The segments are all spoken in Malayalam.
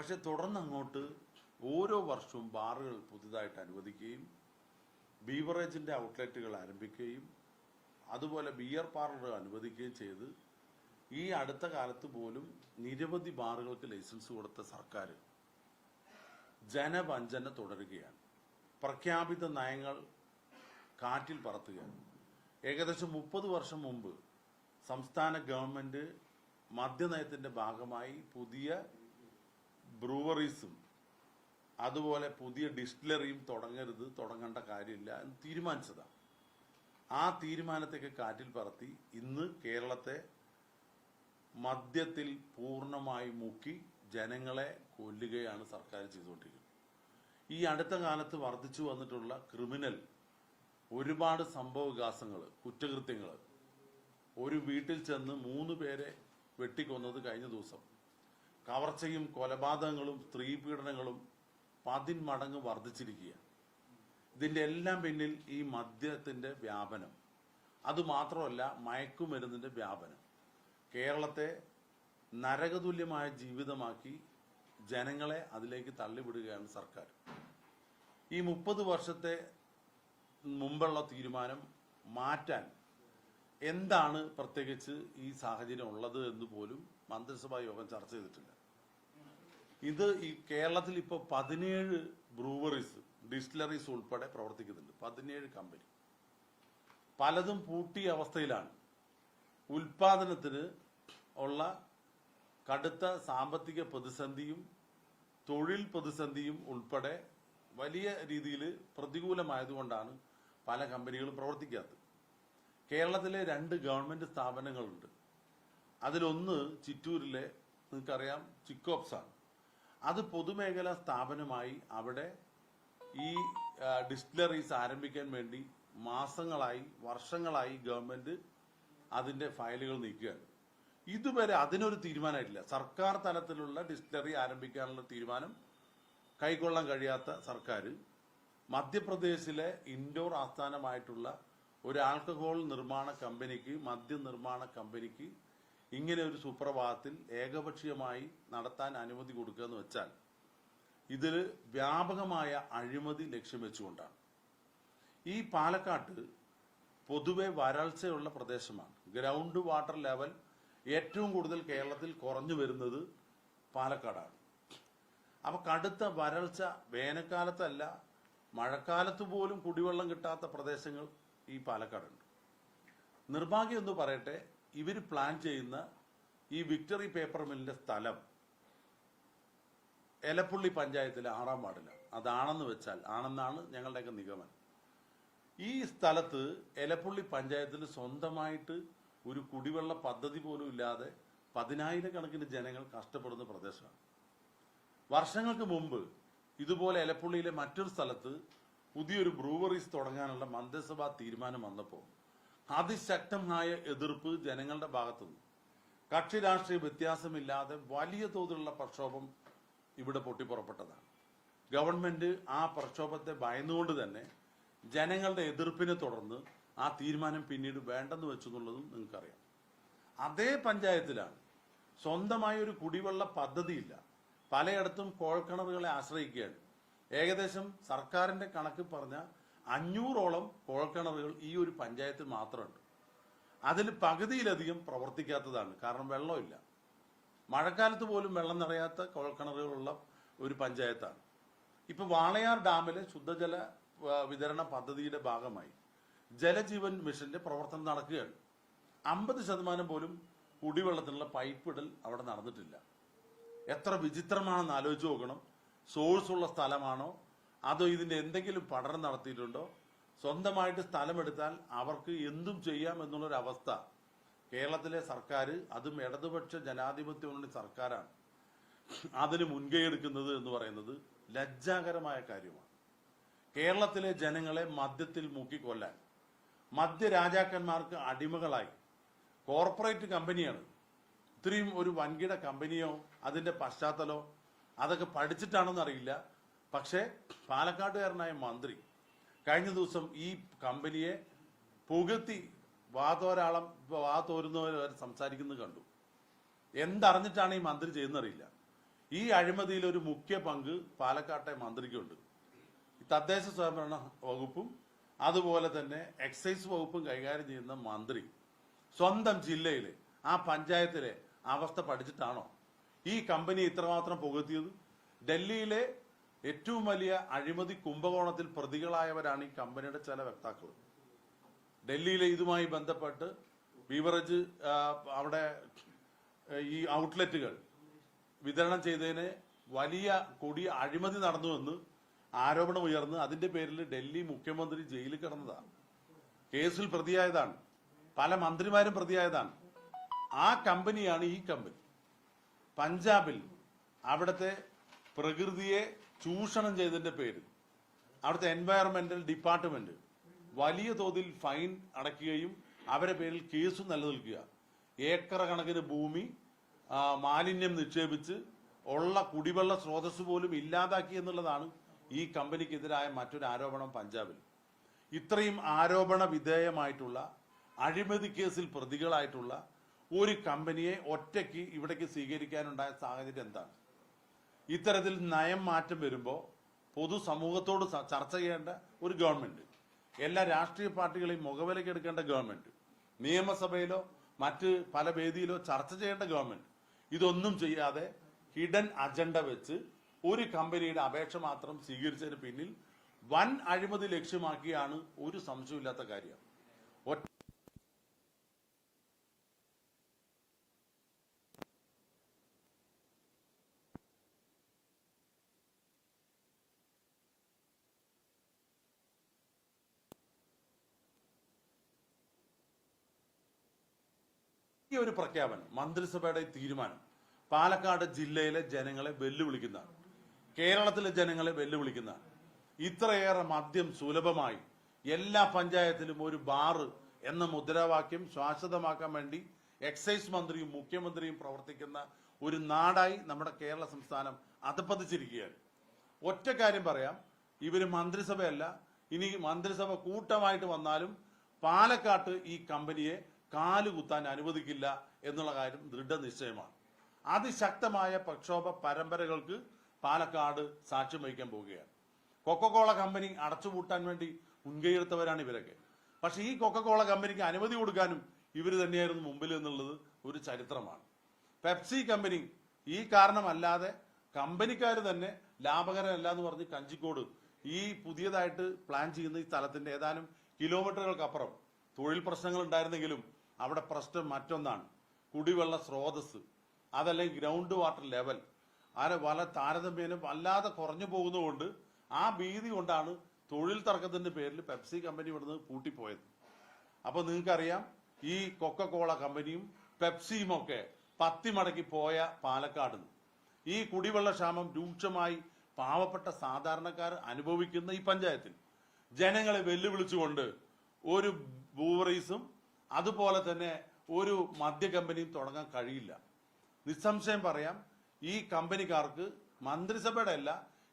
പക്ഷെ തുടർന്ന് അങ്ങോട്ട് ഓരോ വർഷവും ബാറുകൾ പുതുതായിട്ട് അനുവദിക്കുകയും ബീവറേജിന്റെ ഔട്ട്ലെറ്റുകൾ ആരംഭിക്കുകയും അതുപോലെ ബിയർ പാർലർ അനുവദിക്കുകയും ചെയ്ത് ഈ അടുത്ത കാലത്ത് പോലും നിരവധി ബാറുകൾക്ക് ലൈസൻസ് കൊടുത്ത സർക്കാർ ജനവഞ്ചന തുടരുകയാണ്. പ്രഖ്യാപിത നയങ്ങൾ കാറ്റിൽ പറത്തുകയാണ്. ഏകദേശം മുപ്പത് വർഷം മുമ്പ് സംസ്ഥാന ഗവൺമെന്റ് മദ്യനയത്തിന്റെ ഭാഗമായി പുതിയ ബ്രൂവറീസും അതുപോലെ പുതിയ ഡിസ്റ്റിലറിയും തുടങ്ങരുത് തുടങ്ങേണ്ട കാര്യമില്ല എന്ന് തീരുമാനിച്ചതാണ് ആ തീരുമാനത്തേക്ക് കാറ്റിൽ പറത്തി ഇന്ന് കേരളത്തെ മദ്യത്തിൽ പൂർണമായി മുക്കി ജനങ്ങളെ കൊല്ലുകയാണ് സർക്കാർ ചെയ്തുകൊണ്ടിരിക്കുന്നത്. ഈ അടുത്ത കാലത്ത് വർദ്ധിച്ചു വന്നിട്ടുള്ള ക്രിമിനൽ ഒരുപാട് സംഭവ വികാസങ്ങൾ കുറ്റകൃത്യങ്ങൾ ഒരു വീട്ടിൽ ചെന്ന് മൂന്ന് പേരെ വെട്ടിക്കൊന്നത് കഴിഞ്ഞ ദിവസം. കവർച്ചയും കൊലപാതകങ്ങളും സ്ത്രീ പീഡനങ്ങളും പതിന്മടങ്ങ് വർദ്ധിച്ചിരിക്കുകയാണ്. ഇതിന്റെ എല്ലാം പിന്നിൽ ഈ മദ്യത്തിന്റെ വ്യാപനം. അതുമാത്രമല്ല മയക്കുമരുന്നിന്റെ വ്യാപനം. കേരളത്തെ നരകതുല്യമായ ജീവിതമാക്കി ജനങ്ങളെ അതിലേക്ക് തള്ളിവിടുകയാണ് സർക്കാർ. ഈ മുപ്പത് വർഷത്തെ മുമ്പുള്ള തീരുമാനം മാറ്റാൻ എന്താണ് പ്രത്യേകിച്ച് ഈ സാഹചര്യം ഉള്ളത് എന്ന് പോലും മന്ത്രിസഭാ യോഗം ചർച്ച ചെയ്തിട്ടില്ല. ഇത് ഈ കേരളത്തിൽ ഇപ്പോൾ പതിനേഴ് ബ്രൂവറീസ് ഡിസ്റ്റിലറീസ് ഉൾപ്പെടെ പ്രവർത്തിക്കുന്നുണ്ട്. പതിനേഴ് കമ്പനി. പലതും പൂട്ടിയ അവസ്ഥയിലാണ്. ഉൽപാദനത്തിന് ഉള്ള കടുത്ത സാമ്പത്തിക പ്രതിസന്ധിയും തൊഴിൽ പ്രതിസന്ധിയും ഉൾപ്പെടെ വലിയ രീതിയിൽ പ്രതികൂലമായതുകൊണ്ടാണ് പല കമ്പനികളും പ്രവർത്തിക്കാത്തത്. കേരളത്തിലെ രണ്ട് ഗവൺമെന്റ് സ്ഥാപനങ്ങളുണ്ട്. അതിലൊന്ന് ചിറ്റൂരിലെ നിങ്ങൾക്കറിയാം ചിക്കോപ്സ് ആണ് അത് പൊതുമേഖലാ സ്ഥാപനമായി അവിടെ ഈ ഡിസ്റ്റിലറീസ് ആരംഭിക്കാൻ വേണ്ടി മാസങ്ങളായി വർഷങ്ങളായി ഗവൺമെന്റ് അതിന്റെ ഫയലുകൾ നീക്കുകയാണ്. ഇതുവരെ അതിനൊരു തീരുമാനമായിട്ടില്ല. സർക്കാർ തലത്തിലുള്ള ഡിസ്റ്റിലറി ആരംഭിക്കാനുള്ള തീരുമാനം കൈക്കൊള്ളാൻ കഴിയാത്ത സർക്കാർ മധ്യപ്രദേശിലെ ഇൻഡോർ ആസ്ഥാനമായിട്ടുള്ള ഒരു ആൽക്കഹോൾ നിർമ്മാണ കമ്പനിക്ക് മദ്യ നിർമ്മാണ കമ്പനിക്ക് ഇങ്ങനെ ഒരു സുപ്രഭാതത്തിൽ ഏകപക്ഷീയമായി നടത്താൻ അനുമതി കൊടുക്കുക എന്ന് വെച്ചാൽ ഇതിൽ വ്യാപകമായ അഴിമതി ലക്ഷ്യം വെച്ചുകൊണ്ടാണ്. ഈ പാലക്കാട്ട് പൊതുവെ വരൾച്ചയുള്ള പ്രദേശമാണ്. ഗ്രൗണ്ട് വാട്ടർ ലെവൽ ഏറ്റവും കൂടുതൽ കേരളത്തിൽ കുറഞ്ഞു വരുന്നത് പാലക്കാടാണ്. അപ്പൊ കടുത്ത വരൾച്ച വേനൽക്കാലത്തല്ല മഴക്കാലത്ത് പോലും കുടിവെള്ളം കിട്ടാത്ത പ്രദേശങ്ങൾ ഈ പാലക്കാടുണ്ട്. നിർഭാഗ്യം എന്ന് പറയട്ടെ ഇവർ പ്ലാൻ ചെയ്യുന്ന ഈ വിക്ടറി പേപ്പർ മില്ലിന്റെ സ്ഥലം എലപ്പുള്ളി പഞ്ചായത്തിലെ ആറാം വാർഡിലാണ്. അതാണെന്ന് വെച്ചാൽ ആണെന്നാണ് ഞങ്ങളുടെയൊക്കെ നിഗമനം. ഈ സ്ഥലത്ത് എലപ്പുള്ളി പഞ്ചായത്തിൽ സ്വന്തമായിട്ട് ഒരു കുടിവെള്ള പദ്ധതി പോലും ഇല്ലാതെ പതിനായിരക്കണക്കിന് ജനങ്ങൾ കഷ്ടപ്പെടുന്ന പ്രദേശമാണ്. വർഷങ്ങൾക്ക് മുമ്പ് ഇതുപോലെ എലപ്പുള്ളിയിലെ മറ്റൊരു സ്ഥലത്ത് പുതിയൊരു ബ്രൂവറീസ് തുടങ്ങാനുള്ള മന്ത്രിസഭാ തീരുമാനം വന്നപ്പോൾ അതിശക്തമായ എതിർപ്പ് ജനങ്ങളുടെ ഭാഗത്തുനിന്ന്. കക്ഷി രാഷ്ട്രീയ വ്യത്യാസമില്ലാതെ വലിയ തോതിലുള്ള പ്രക്ഷോഭം ഇവിടെ പൊട്ടിപ്പുറപ്പെട്ടതാണ്. ഗവൺമെന്റ് ആ പ്രക്ഷോഭത്തെ ഭയന്നുകൊണ്ട് തന്നെ ജനങ്ങളുടെ എതിർപ്പിനെ തുടർന്ന് ആ തീരുമാനം പിന്നീട് വേണ്ടെന്ന് വെച്ചു എന്നുള്ളതും നിങ്ങൾക്കറിയാം. അതേ പഞ്ചായത്തിലാണ് സ്വന്തമായ ഒരു കുടിവെള്ള പദ്ധതിയില്ല. പലയിടത്തും കോഴക്കിണറുകളെ ആശ്രയിക്കുകയാണ്. ഏകദേശം സർക്കാരിന്റെ കണക്ക് പറഞ്ഞ അഞ്ഞൂറോളം കുഴൽക്കിണറുകൾ ഈ ഒരു പഞ്ചായത്തിൽ മാത്രമുണ്ട്. അതിൽ പകുതിയിലധികം പ്രവർത്തിക്കാത്തതാണ്. കാരണം വെള്ളമില്ല. മഴക്കാലത്ത് പോലും വെള്ളം നിറയാത്ത കുഴൽക്കിണറുകളുള്ള ഒരു പഞ്ചായത്താണ്. ഇപ്പൊ വാളയാർ ഡാമിലെ ശുദ്ധജല വിതരണ പദ്ധതിയുടെ ഭാഗമായി ജലജീവൻ മിഷന്റെ പ്രവർത്തനം നടക്കുകയാണ്. അമ്പത് ശതമാനം പോലും കുടിവെള്ളത്തിനുള്ള പൈപ്പ് അവിടെ നടന്നിട്ടില്ല. എത്ര വിചിത്രമാണെന്ന് ആലോചിച്ച് നോക്കണം. സോഴ്സ് ഉള്ള സ്ഥലമാണോ? അതോ ഇതിന്റെ എന്തെങ്കിലും പഠനം നടത്തിയിട്ടുണ്ടോ? സ്വന്തമായിട്ട് സ്ഥലമെടുത്താൽ അവർക്ക് എന്തും ചെയ്യാം എന്നുള്ളൊരു അവസ്ഥ. കേരളത്തിലെ സർക്കാർ അതും ഇടതുപക്ഷ ജനാധിപത്യ മുന്നണി സർക്കാരാണ്. അതിന് മുൻകൈ എടുക്കുന്നത് എന്ന് പറയുന്നത് ലജ്ജാകരമായ കാര്യമാണ്. കേരളത്തിലെ ജനങ്ങളെ മദ്യത്തിൽ മുക്കിക്കൊല്ലാൻ. മദ്യരാജാക്കന്മാർക്ക് അടിമകളായി. കോർപ്പറേറ്റ് കമ്പനിയാണ്. ഇത്രയും ഒരു വൻകിട കമ്പനിയോ അതിന്റെ പശ്ചാത്തലോ അതൊക്കെ പഠിച്ചിട്ടാണെന്ന് അറിയില്ല. പക്ഷേ പാലക്കാട്ടുകാരനായ മന്ത്രി കഴിഞ്ഞ ദിവസം ഈ കമ്പനിയെ പുകഴ്ത്തി വാതോരാളം വാ തോരുന്നവരെ വരെ സംസാരിക്കുന്നത് കണ്ടു. എന്തറിഞ്ഞിട്ടാണ് ഈ മന്ത്രി ചെയ്യുന്നറിയില്ല. ഈ അഴിമതിയിൽ ഒരു മുഖ്യ പങ്ക് പാലക്കാട്ടെ മന്ത്രിക്കുണ്ട്. തദ്ദേശ സ്വയംഭരണ വകുപ്പും അതുപോലെ തന്നെ എക്സൈസ് വകുപ്പും കൈകാര്യം ചെയ്യുന്ന മന്ത്രി സ്വന്തം ജില്ലയിലെ ആ പഞ്ചായത്തിലെ അവസ്ഥ പഠിച്ചിട്ടാണോ? ഈ കമ്പനി ഇത്രമാത്രം പുകഴ്ത്തിയത്? ഡൽഹിയിലെ ഏറ്റവും വലിയ അഴിമതി കുംഭകോണത്തിൽ പ്രതികളായവരാണ് ഈ കമ്പനിയുടെ ചില വക്താക്കൾ. ഡൽഹിയിലെ ഇതുമായി ബന്ധപ്പെട്ട് ബീവറേജ് അവിടെ ഈ ഔട്ട്ലെറ്റുകൾ വിതരണം ചെയ്തതിന് വലിയ കൊടിയ അഴിമതി നടന്നുവെന്ന് ആരോപണം ഉയർന്ന് അതിന്റെ പേരിൽ ഡൽഹി മുഖ്യമന്ത്രി ജയിലിൽ കിടന്നതാണ്. കേസിൽ പ്രതിയായതാണ്. പല മന്ത്രിമാരും പ്രതിയായതാണ്. ആ കമ്പനിയാണ് ഈ കമ്പനി. പഞ്ചാബിൽ അവിടുത്തെ പ്രകൃതിയെ ചൂഷണം ചെയ്തതിന്റെ പേരിൽ അവിടുത്തെ എൻവയറമെന്റൽ ഡിപ്പാർട്ട്മെന്റ് വലിയ തോതിൽ ഫൈൻ അടയ്ക്കുകയും അവരെ പേരിൽ കേസും നിലനിൽക്കുക. ഏക്കർ കണക്കിന് ഭൂമി മാലിന്യം നിക്ഷേപിച്ച് ഉള്ള കുടിവെള്ള സ്രോതസ് പോലും ഇല്ലാതാക്കി എന്നുള്ളതാണ് ഈ കമ്പനിക്കെതിരായ മറ്റൊരു ആരോപണം പഞ്ചാബിൽ. ഇത്രയും ആരോപണ വിധേയമായിട്ടുള്ള അഴിമതി കേസിൽ പ്രതികളായിട്ടുള്ള ഒരു കമ്പനിയെ ഒറ്റയ്ക്ക് ഇവിടേക്ക് സ്വീകരിക്കാനുണ്ടായ സാഹചര്യം എന്താണ്? ഇത്തരത്തിൽ നയം മാറ്റം വരുമ്പോൾ പൊതുസമൂഹത്തോട് ചർച്ച ചെയ്യേണ്ട ഒരു ഗവൺമെന്റ് എല്ലാ രാഷ്ട്രീയ പാർട്ടികളെയും മുഖവിലയ്ക്ക് എടുക്കേണ്ട ഗവൺമെന്റ് നിയമസഭയിലോ മറ്റ് പല വേദിയിലോ ചർച്ച ചെയ്യേണ്ട ഗവൺമെന്റ് ഇതൊന്നും ചെയ്യാതെ ഹിഡൻ അജണ്ട വെച്ച് ഒരു കമ്പനിയുടെ അപേക്ഷ മാത്രം സ്വീകരിച്ചതിന് പിന്നിൽ വൻ അഴിമതി ലക്ഷ്യമാക്കിയാണ് ഒരു സംശയമില്ലാത്ത കാര്യം ഒറ്റ ഈ ഒരു പ്രഖ്യാപനം മന്ത്രിസഭയുടെ തീരുമാനം. പാലക്കാട് ജില്ലയിലെ ജനങ്ങളെ വെല്ലുവിളിക്കുന്നതാണ് കേരളത്തിലെ ജനങ്ങളെ വെല്ലുവിളിക്കുന്നതാണ് ഇത്രയേറെ മദ്യം സുലഭമായി എല്ലാ പഞ്ചായത്തിലും ഒരു ബാറ് എന്ന മുദ്രാവാക്യം ശാശ്വതമാക്കാൻ വേണ്ടി എക്സൈസ് മന്ത്രിയും മുഖ്യമന്ത്രിയും പ്രവർത്തിക്കുന്ന ഒരു നാടായി നമ്മുടെ കേരള സംസ്ഥാനം അധപ്പതിച്ചിരിക്കുകയാണ്. ഒറ്റ കാര്യം പറയാം ഇവർ മന്ത്രിസഭയല്ല. ഇനി മന്ത്രിസഭ കൂട്ടമായിട്ട് വന്നാലും പാലക്കാട്ട് ഈ കമ്പനിയെ കാലുകുത്താൻ അനുവദിക്കില്ല എന്നുള്ള കാര്യം ദൃഢനിശ്ചയമാണ്. അതിശക്തമായ പ്രക്ഷോഭ പരമ്പരകൾക്ക് പാലക്കാട് സാക്ഷ്യം വഹിക്കാൻ പോവുകയാണ്. കൊക്കക്കോള കമ്പനി അടച്ചുപൂട്ടാൻ വേണ്ടി മുൻകൈയെടുത്തവരാണ് ഇവരൊക്കെ. പക്ഷെ ഈ കൊക്കക്കോള കമ്പനിക്ക് അനുമതി കൊടുക്കാനും ഇവർ തന്നെയായിരുന്നു മുമ്പിൽ എന്നുള്ളത് ഒരു ചരിത്രമാണ്. പെപ്സി കമ്പനി ഈ കാരണമല്ലാതെ കമ്പനിക്കാർ തന്നെ ലാഭകരമല്ല എന്ന് പറഞ്ഞ് കഞ്ചിക്കോട് ഈ പുതിയതായിട്ട് പ്ലാൻ ചെയ്യുന്ന ഈ സ്ഥലത്തിന്റെ ഏതാനും കിലോമീറ്ററുകൾക്കപ്പുറം തൊഴിൽ പ്രശ്നങ്ങൾ ഉണ്ടായിരുന്നെങ്കിലും അവിടെ പ്രശ്നം മറ്റൊന്നാണ്. കുടിവെള്ള സ്രോതസ് അതല്ലെങ്കിൽ ഗ്രൗണ്ട് വാട്ടർ ലെവൽ. അങ്ങനെ വല താരതമ്യേന വല്ലാതെ കുറഞ്ഞു പോകുന്നതുകൊണ്ട് ആ ഭീതി കൊണ്ടാണ് തൊഴിൽ തർക്കത്തിന്റെ പേരിൽ പെപ്സി കമ്പനി ഇവിടുന്ന് പൂട്ടിപ്പോയത്. അപ്പൊ നിങ്ങൾക്കറിയാം ഈ കൊക്കക്കോള കമ്പനിയും പെപ്സിയും ഒക്കെ പത്തി മടക്കി പോയ പാലക്കാട് ഈ കുടിവെള്ള ക്ഷാമം രൂക്ഷമായി പാവപ്പെട്ട സാധാരണക്കാർ അനുഭവിക്കുന്ന ഈ പഞ്ചായത്തിൽ. ജനങ്ങളെ വെല്ലുവിളിച്ചുകൊണ്ട് ഒരു ബ്രൂവറീസും അതുപോലെ തന്നെ ഒരു മദ്യ കമ്പനിയും തുടങ്ങാൻ കഴിയില്ല. നിസ്സംശയം പറയാം ഈ കമ്പനിക്കാർക്ക് മന്ത്രിസഭയുടെ അല്ല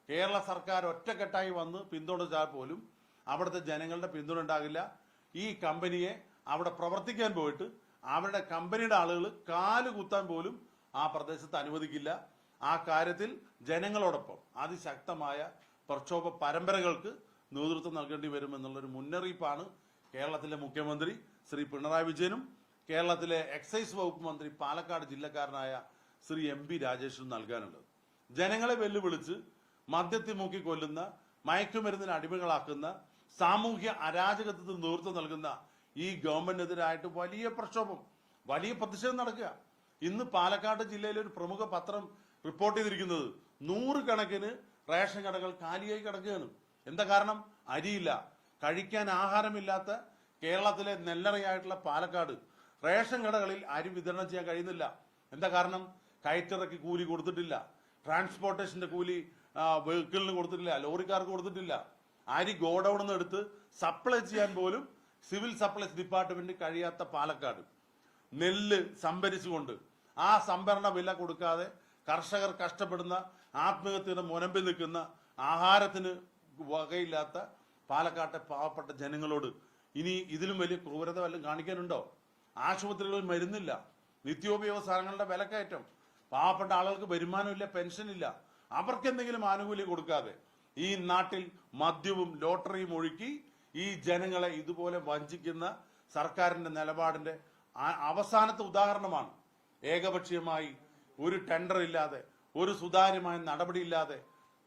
കേരള സർക്കാർ ഒറ്റക്കെട്ടായി വന്ന് പിന്തുണച്ചാൽ പോലും അവിടുത്തെ ജനങ്ങളുടെ പിന്തുണ ഉണ്ടാകില്ല. ഈ കമ്പനിയെ അവിടെ പ്രവർത്തിക്കാൻ പോയിട്ട് അവരുടെ കമ്പനിയുടെ ആളുകൾ കാൽ കുത്താൻ പോലും ആ പ്രദേശത്ത് അനുവദിക്കില്ല. ആ കാര്യത്തിൽ ജനങ്ങളോടൊപ്പം അതിശക്തമായ പ്രക്ഷോഭ പരമ്പരകൾക്ക് നേതൃത്വം നൽകേണ്ടി വരുമെന്നുള്ളൊരു മുന്നറിയിപ്പാണ് കേരളത്തിലെ മുഖ്യമന്ത്രി ശ്രീ പിണറായി വിജയനും കേരളത്തിലെ എക്സൈസ് വകുപ്പ് മന്ത്രി പാലക്കാട് ജില്ലക്കാരനായ ശ്രീ എം പി രാജേഷിനും നൽകാനുള്ളത്. ജനങ്ങളെ വെല്ലുവിളിച്ച് മദ്യത്തിൽ മുക്കി കൊല്ലുന്ന മയക്കുമരുന്നിന് അടിമകളാക്കുന്ന സാമൂഹ്യ അരാജകത്വത്തിന് നേതൃത്വം നൽകുന്ന ഈ ഗവൺമെന്റിനെതിരായിട്ട് വലിയ പ്രക്ഷോഭം വലിയ പ്രതിഷേധം നടക്കുക. ഇന്ന് പാലക്കാട് ജില്ലയിലെ ഒരു പ്രമുഖ പത്രം റിപ്പോർട്ട് ചെയ്തിരിക്കുന്നത് നൂറുകണക്കിന് റേഷൻ കടകൾ കാലിയായി കിടക്കുകയാണ്. എന്താ കാരണം? അരിയില്ല. കഴിക്കാൻ ആഹാരമില്ലാത്ത കേരളത്തിലെ നെല്ലറയായിട്ടുള്ള പാലക്കാട് റേഷൻ കടകളിൽ അരി വിതരണം ചെയ്യാൻ കഴിയുന്നില്ല. എന്താ കാരണം? കയറ്റിറക്കി കൂലി കൊടുത്തിട്ടില്ല. ട്രാൻസ്പോർട്ടേഷന്റെ കൂലി വെഹിക്കിളിന് കൊടുത്തിട്ടില്ല ലോറിക്കാർക്ക് കൊടുത്തിട്ടില്ല. അരി ഗോഡൌണിൽ നിന്ന് എടുത്ത് സപ്ലൈ ചെയ്യാൻ പോലും സിവിൽ സപ്ലൈസ് ഡിപ്പാർട്ട്മെന്റ് കഴിയാത്ത പാലക്കാട്. നെല്ല് സംഭരിച്ചുകൊണ്ട് ആ സംഭരണ വില കൊടുക്കാതെ കർഷകർ കഷ്ടപ്പെടുന്ന ആത്മഹത്യയുടെ മുനമ്പിൽ നിൽക്കുന്ന ആഹാരത്തിന് വകയില്ലാത്ത പാലക്കാട്ടെ പാവപ്പെട്ട ജനങ്ങളോട് ഇനി ഇതിലും വലിയ ക്രൂരത വല്ലതും കാണിക്കാനുണ്ടോ? ആശുപത്രികളിൽ മരുന്നില്ല. നിത്യോപയോഗ സാധനങ്ങളുടെ വിലക്കയറ്റം. പാവപ്പെട്ട ആളുകൾക്ക് വരുമാനമില്ല പെൻഷനില്ല. അവർക്ക് എന്തെങ്കിലും ആനുകൂല്യം കൊടുക്കാതെ ഈ നാട്ടിൽ മദ്യവും ലോട്ടറിയും ഒഴുക്കി ഈ ജനങ്ങളെ ഇതുപോലെ വഞ്ചിക്കുന്ന സർക്കാരിന്റെ നിലപാടിന്റെ അവസാനത്തെ ഉദാഹരണമാണ്. ഏകപക്ഷീയമായി ഒരു ടെൻഡർ ഇല്ലാതെ ഒരു സുതാര്യമായ നടപടിയില്ലാതെ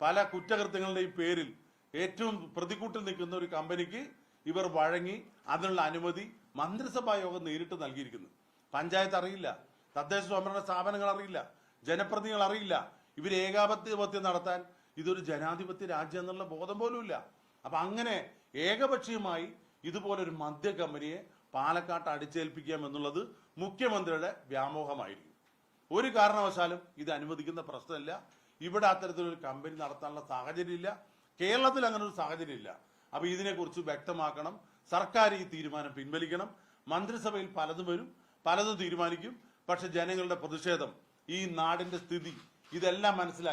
പല കുറ്റകൃത്യങ്ങളുടെയും പേരിൽ ഏറ്റവും പ്രതികൂട്ടിൽ നിൽക്കുന്ന ഒരു കമ്പനിക്ക് ഇവർ വഴങ്ങി അതിനുള്ള അനുമതി മന്ത്രിസഭാ യോഗം നേരിട്ട് നൽകിയിരിക്കുന്നു. പഞ്ചായത്ത് അറിയില്ല. തദ്ദേശ സ്വയംഭരണ സ്ഥാപനങ്ങൾ അറിയില്ല. ജനപ്രതിനിധികൾ അറിയില്ല. ഇവർ ഏകാധിപത്യം നടത്താൻ ഇതൊരു ജനാധിപത്യ രാജ്യം എന്നുള്ള ബോധം പോലും ഇല്ല. അപ്പൊ അങ്ങനെ ഏകപക്ഷീയമായി ഇതുപോലൊരു മദ്യ കമ്പനിയെ പാലക്കാട്ട് അടിച്ചേൽപ്പിക്കാം എന്നുള്ളത് മുഖ്യമന്ത്രിയുടെ വ്യാമോഹമായിരിക്കും. ഒരു കാരണവശാലും ഇത് അനുവദിക്കുന്ന പ്രശ്നമില്ല. ഇവിടെ അത്തരത്തിലൊരു കമ്പനി നടത്താനുള്ള സാഹചര്യമില്ല. കേരളത്തിൽ അങ്ങനെ ഒരു സാഹചര്യം ഇല്ല അപ്പൊ ഇതിനെക്കുറിച്ച് വ്യക്തമാക്കണം. സർക്കാർ ഈ തീരുമാനം പിൻവലിക്കണം. മന്ത്രിസഭയിൽ പലതും വരും പലതും തീരുമാനിക്കും. പക്ഷെ ജനങ്ങളുടെ പ്രതിഷേധം ഈ നാടിന്റെ സ്ഥിതി ഇതെല്ലാം മനസ്സിലാക്കി